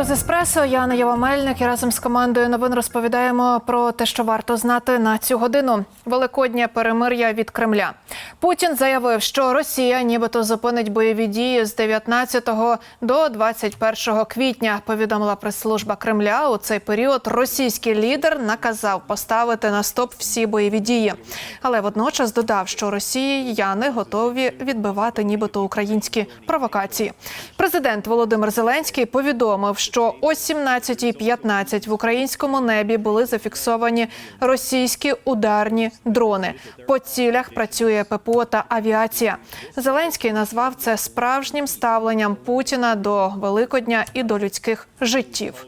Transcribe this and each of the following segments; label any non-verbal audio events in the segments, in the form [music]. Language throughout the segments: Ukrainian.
Хто з еспресо. Я Наява Мельник і разом з командою новин розповідаємо про те, що варто знати на цю годину. Великоднє перемир'я від Кремля. Путін заявив, що Росія нібито зупинить бойові дії з 19 до 21 квітня. Повідомила прес-служба Кремля. У цей період російський лідер наказав поставити на стоп всі бойові дії, але водночас додав, що росіяни готові відбивати нібито українські провокації. Президент Володимир Зеленський повідомив, що о 17.15 в українському небі були зафіксовані російські ударні дрони. По цілях працює ППО та авіація. Зеленський назвав це справжнім ставленням Путіна до Великодня і до людських життів.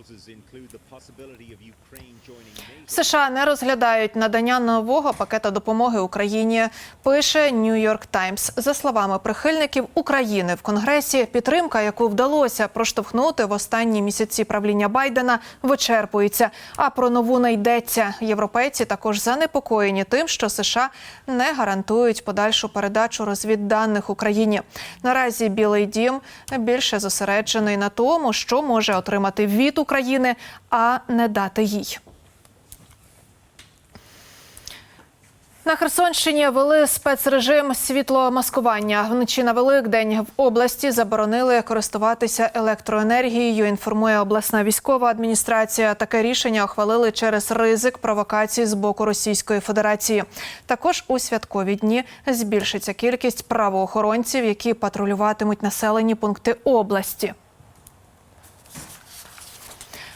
США не розглядають надання нового пакета допомоги Україні. Пише York Times. За словами прихильників України в Конгресі, підтримка, яку вдалося проштовхнути в останні місяці правління Байдена, вичерпується. А про нову не йдеться. Європейці також занепокоєні тим, що США не гарантують подальшу передачу розвідданих Україні. Наразі Білий Дім більше зосереджений на тому, що може отримати від України, а не дати їй. На Херсонщині вели спецрежим світломаскування. Вночі на Великдень в області заборонили користуватися електроенергією. Інформує обласна військова адміністрація. Таке рішення ухвалили через ризик провокацій з боку Російської Федерації. Також у святкові дні збільшиться кількість правоохоронців, які патрулюватимуть населені пункти області.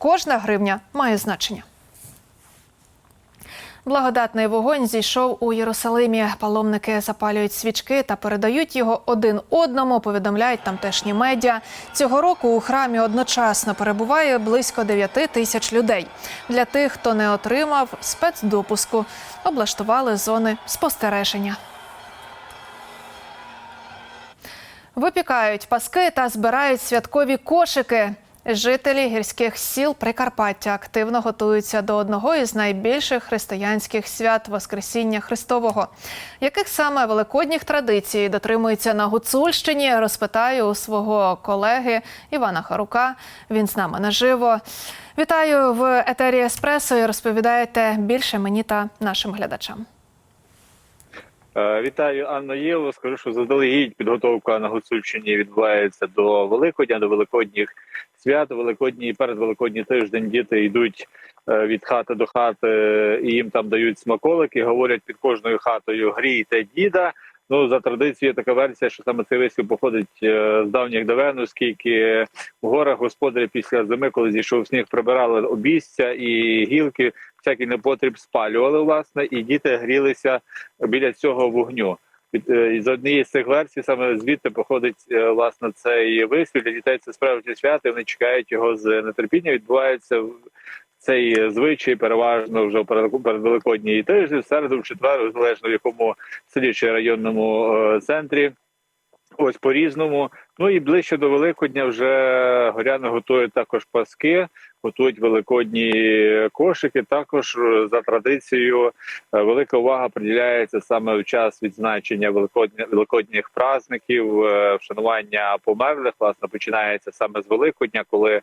кожна гривня має значення. Благодатний вогонь зійшов у Єрусалимі. Паломники запалюють свічки та передають його один одному. Повідомляють тамтешні медіа. Цього року у храмі одночасно перебуває близько 9 тисяч людей. Для тих, хто не отримав спецдопуску, облаштували зони спостереження. Випікають паски та збирають святкові кошики. Жителі гірських сіл Прикарпаття активно готуються до одного із найбільших християнських свят Воскресіння Христового. Яких саме великодніх традицій дотримуються на Гуцульщині? Розпитаю у свого колеги Івана Харука. Він з нами наживо. Вітаю в етері Еспресо і розповідаєте більше мені та нашим глядачам. Е, Вітаю Анна Єву. Скажу, що заздалегідь підготовка на Гуцульщині відбувається до Великодня, до Великодніх свят. Великодній і передвеликодній тиждень діти йдуть е, від хати до хати, і їм там дають смаколики. Говорять під кожною хатою грійте діда. Ну за традицією така версія, що саме цей вислів походить е, з давніх давен, оскільки в горах господарі після зими, коли зійшов сніг, прибирали обійстя і гілки, всякий непотріб спалювали власне, і діти грілися біля цього вогню. Е, з однієї з цих версій саме звідти походить е, власне цей вислів. Для дітей це справжнє свято. Вони чекають його з нетерпіння. Відбувається цей звичай переважно вже перед перед великодній тижні, в середу, в четвер, залежно в якому селі чи районному е, центрі. Ось по різному. Ну і ближче до Великодня вже горяни готують також паски, готують великодні кошики. Також е, за традицією е, велика увага приділяється саме в час відзначення великодня великодніх праздників, е, вшанування померлих. Власне починається саме з Великодня, коли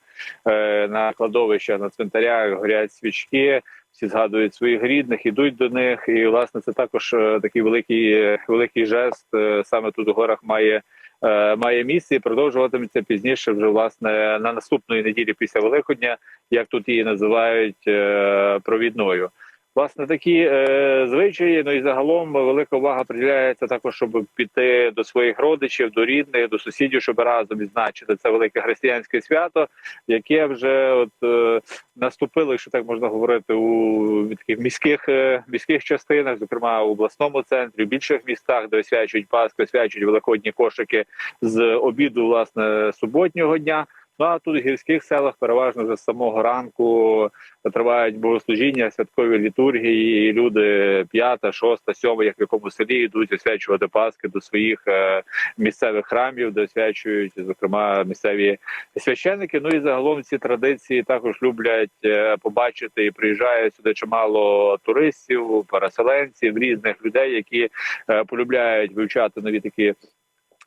на кладовищах на цвинтарях горять свічки. Всі згадують своїх рідних, ідуть до них, і власне це також е, такий великий великий жест. е, Саме тут у горах має е, має місце і продовжуватиметься пізніше, вже власне на наступної неділі після Великодня, як тут її називають е, провідною. Власне, такі е, звичаї. Ну і загалом велика увага приділяється також, щоб піти до своїх родичів, до рідних, до сусідів, щоб разом відзначити це велике християнське свято, яке вже от е, наступило, якщо так можна говорити, у таких міських е, міських частинах, зокрема у обласному центрі, в більших містах, де освячують Пасху, освячують великодні кошики з обіду, власне, суботнього дня. Ну а тут в гірських селах переважно вже з самого ранку тривають богослужіння, святкові літургії. і Люди п'ята, шоста, сьома, як в якому селі йдуть освячувати Пасхи до своїх е, місцевих храмів, де освячують, зокрема, місцеві священники. Ну і загалом ці традиції також люблять е, побачити і приїжджає сюди чимало туристів, переселенців, різних людей, які е, полюбляють вивчати нові такі.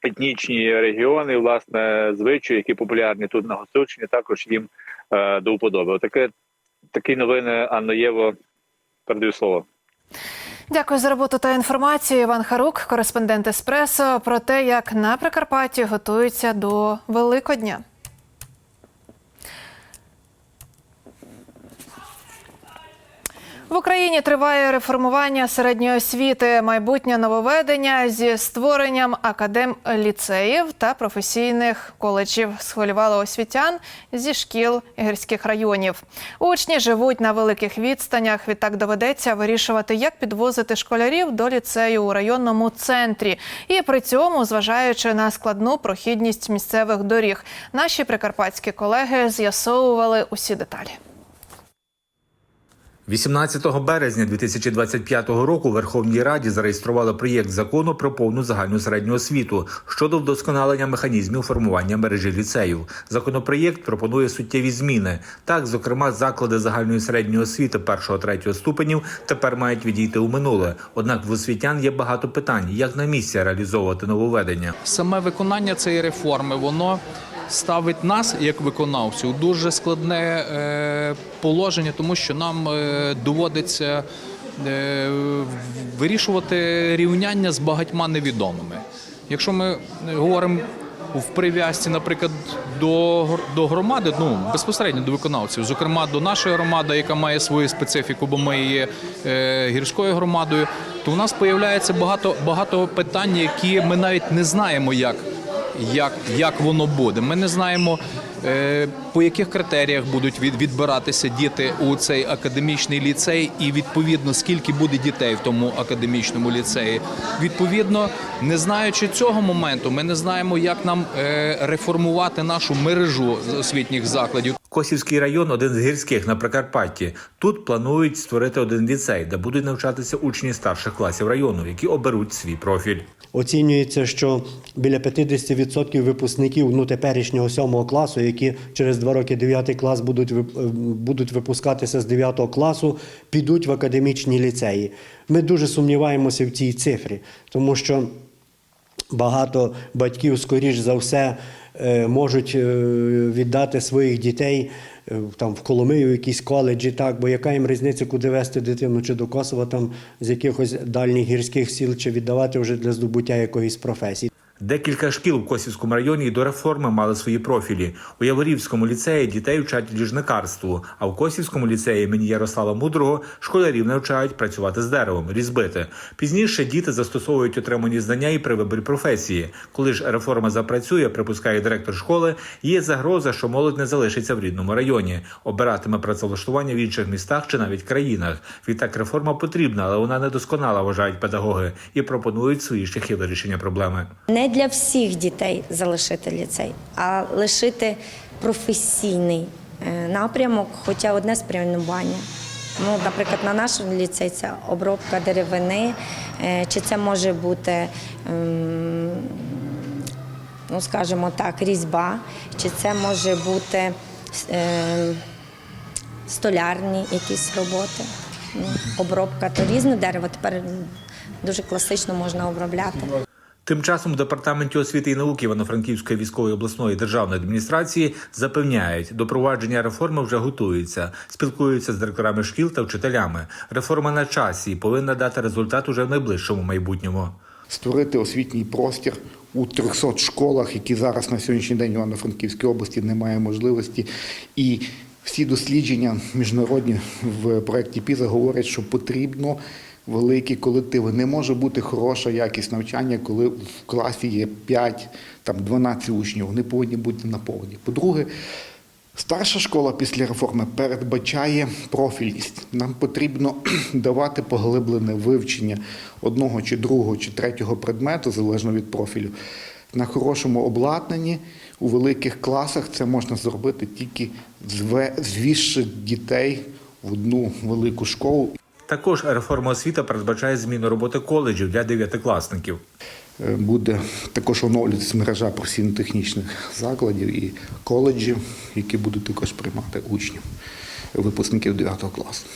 Етнічні регіони, власне, звичаї, які популярні тут на Гостовщині, також їм е, до вподоби. Таке такі новини Анна Єво. Передаю слово. Дякую за роботу та інформацію. Іван Харук, кореспондент Еспресо, про те, як на Прикарпатті готуються до Великодня. В Україні триває реформування середньої освіти, майбутнє нововведення зі створенням академ-ліцеїв та професійних коледжів. Схвилювало освітян зі шкіл гірських районів. Учні живуть на великих відстанях. Відтак доведеться вирішувати, як підвозити школярів до ліцею у районному центрі, і при цьому зважаючи на складну прохідність місцевих доріг. Наші прикарпатські колеги з'ясовували усі деталі. 18 березня 2025 року в Верховній Раді зареєстрували проєкт закону про повну загальну середню освіту щодо вдосконалення механізмів формування мережі ліцеїв. Законопроєкт пропонує суттєві зміни. Так, зокрема, заклади загальної середньої освіти 1-3 ступенів тепер мають відійти у минуле. Однак в освітян є багато питань, як на місці реалізовувати нововведення. саме виконання цієї реформи воно ставить нас як виконавців дуже складне е, положення, тому що нам е, доводиться е, вирішувати рівняння з багатьма невідомими. Якщо ми говоримо в прив'язці, наприклад, до, до громади, ну безпосередньо до виконавців, зокрема до нашої громади, яка має свою специфіку, бо ми є е, гірською громадою, то у нас появляється багато, багато питань, які ми навіть не знаємо, як як, як воно буде. Ми не знаємо, е, по яких критеріях будуть відбиратися діти у цей академічний ліцей, і відповідно скільки буде дітей в тому академічному ліцеї. Відповідно, не знаючи цього моменту, ми не знаємо, як нам е, реформувати нашу мережу освітніх закладів. Косівський район один з гірських на Прикарпатті. Тут планують створити один ліцей, де будуть навчатися учні старших класів району, які оберуть свій профіль. Оцінюється, що біля 50% випускників ну, теперішнього 7 класу, які через два роки 9 клас будуть, е, будуть випускатися з 9 класу, підуть в академічні ліцеї. Ми дуже сумніваємося в цій цифрі, тому що багато батьків, скоріш за все, можуть е, віддати своїх дітей е, там в Коломию, якісь коледжі, так, бо яка їм різниця, куди вести дитину, чи до Косова, там з якихось дальніх гірських сіл, чи віддавати вже для здобуття якоїсь професії. Декілька шкіл в Косівському районі і до реформи мали свої профілі. У Яворівському ліцеї дітей вчать ліжникарству, а в Косівському ліцеї імені Ярослава Мудрого школярів навчають працювати з деревом, різьбити. Пізніше діти застосовують отримані знання і при виборі професії. Коли ж реформа запрацює, припускає директор школи, є загроза, що молодь не залишиться в рідному районі, обиратиме працевлаштування в інших містах чи навіть країнах. Відтак реформа потрібна, але вона недосконала, вважають педагоги, і пропонують свої шляхи вирішення проблеми. Для всіх дітей залишити ліцей, а лишити професійний е, напрямок, хоча одне спрямування. Ну, наприклад, на нашому ліцеї це обробка деревини, е, чи це може бути, ем, ну скажімо так, різьба, чи це може бути е, столярні якісь роботи. Ну, обробка то різне дерево, тепер дуже класично можна обробляти. Тим часом в департаменті освіти і науки Івано-Франківської військової обласної державної адміністрації запевняють, до провадження реформи вже готуються, спілкуються з директорами шкіл та вчителями. Реформа на часі повинна дати результат уже в найближчому майбутньому. створити освітній простір у 300 школах, які зараз на сьогоднішній день в Івано-Франківській області немає можливості. І всі дослідження міжнародні в проєкті ПІЗа говорять, що потрібно великі колективи. Не може бути хороша якість навчання, коли в класі є 5, там 12 учнів. Вони повинні бути наповнені. По-друге, Старша школа після реформи передбачає профільність. Нам потрібно [clears throat] давати поглиблене вивчення одного чи другого чи третього предмету, залежно від профілю, на хорошому обладнанні у великих класах це можна зробити тільки звівши дітей в одну велику школу. Також реформа освіти передбачає зміну роботи коледжів для дев'ятикласників. Е, Буде також оновлюватися мережа професійно-технічних закладів і коледжів, які будуть також приймати учнів, випускників 9 класу.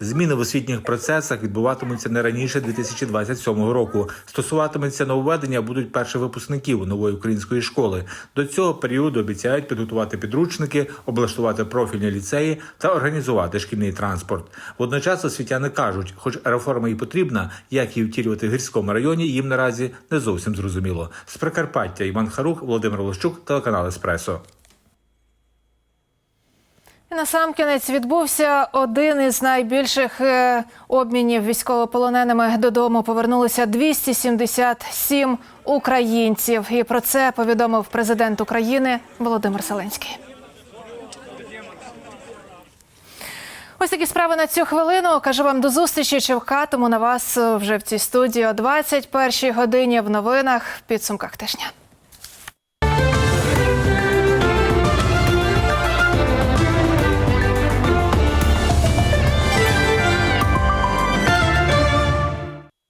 Зміни в освітніх процесах відбуватимуться не раніше 2027 року. Стосуватиметься нововведення будуть перших випускників нової української школи. До цього періоду обіцяють підготувати підручники, облаштувати профільні ліцеї та організувати шкільний транспорт. Водночас освітяни кажуть, хоч реформа і потрібна, як її втілювати в гірському районі, їм наразі не зовсім зрозуміло. З Прикарпаття Іван Харух, Володимир Волощук, телеканал Еспресо. І насамкінець відбувся один із найбільших е, обмінів військовополоненими. Додому повернулися 277 українців. І про це повідомив президент України Володимир Зеленський. Ось такі справи на цю хвилину. Кажу вам до зустрічі. Чекатиму на вас вже в цій студії о 21 годині в новинах підсумках тижня.